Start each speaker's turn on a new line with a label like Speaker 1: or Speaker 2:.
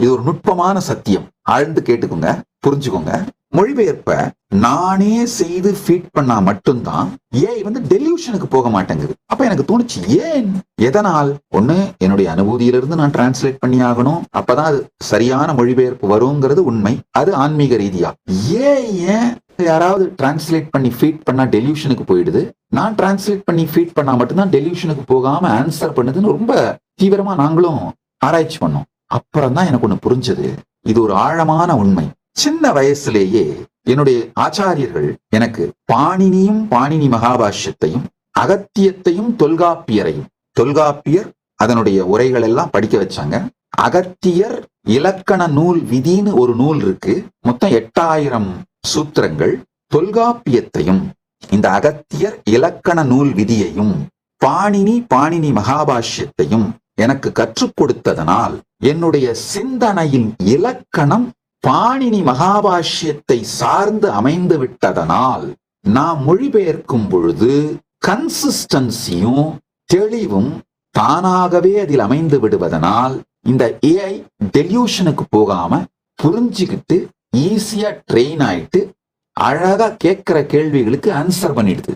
Speaker 1: இது ஒரு நுட்பமான சத்தியம். ஆழ்ந்து கேட்டுக்கோங்க புரிஞ்சுக்கோங்க. மொழிபெயர்ப்ப நானே செய்து ஃபீட் பண்ணா மட்டும்தான் ஏஐ வந்து டெலியூஷனுக்கு போக மாட்டேங்குது. அப்ப எனக்கு தோணுச்சு ஏன்? எதனால்? ஒண்ணு என்னுடைய அனுபூதியிலிருந்து நான் டிரான்ஸ்லேட் பண்ணி ஆகணும். அப்பதான் அது சரியான மொழிபெயர்ப்பு வருங்கிறது உண்மை. அது ஆன்மீக ரீதியா. ஏன் ஏன் யாராவது டிரான்ஸ்லேட் பண்ணி ஃபீட் பண்ணா டெலியூஷனுக்கு போயிடுது? நான் டிரான்ஸ்லேட் பண்ணி ஃபீட் பண்ணா மட்டும்தான் டெலியூஷனுக்கு போகாம ஆன்சர் பண்ணுதுன்னு ரொம்ப தீவிரமா நாங்களும் ஆராய்ச்சி பண்ணோம். அப்புறம் தான் எனக்கு ஒண்ணு புரிஞ்சது. இது ஒரு ஆழமான உண்மை. சின்ன வயசுலேயே என்னுடைய ஆச்சாரியர்கள் எனக்கு பாணினியும் பாணினி மகாபாஷ்யத்தையும் அகத்தியத்தையும் தொல்காப்பியரையும் தொல்காப்பியர் அதனுடைய உரைகள் எல்லாம் படிக்க வச்சாங்க. அகத்தியர் இலக்கண நூல் விதின்னு ஒரு நூல் இருக்கு. மொத்தம் எட்டாயிரம் சூத்திரங்கள். தொல்காப்பியத்தையும் இந்த அகத்தியர் இலக்கண நூல் விதியையும் பாணினி பாணினி மகாபாஷ்யத்தையும் எனக்கு கற்றுக் கொடுத்ததனால் என்னுடைய சிந்தனையின் இலக்கணம் பாணினி மகாபாஷ்யத்தை சார்ந்து அமைந்து விட்டதனால் நான் மொழிபெயர்க்கும் பொழுது கன்சிஸ்டன்சியும் தெளிவும் தானாகவே அதில் அமைந்து விடுவதனால் இந்த ஏஐ டெலியூஷனுக்கு போகாம புரிஞ்சுக்கிட்டு ஈஸியா ட்ரெயின் ஆயிட்டு அழகா கேட்கிற கேள்விகளுக்கு ஆன்சர் பண்ணிடுது.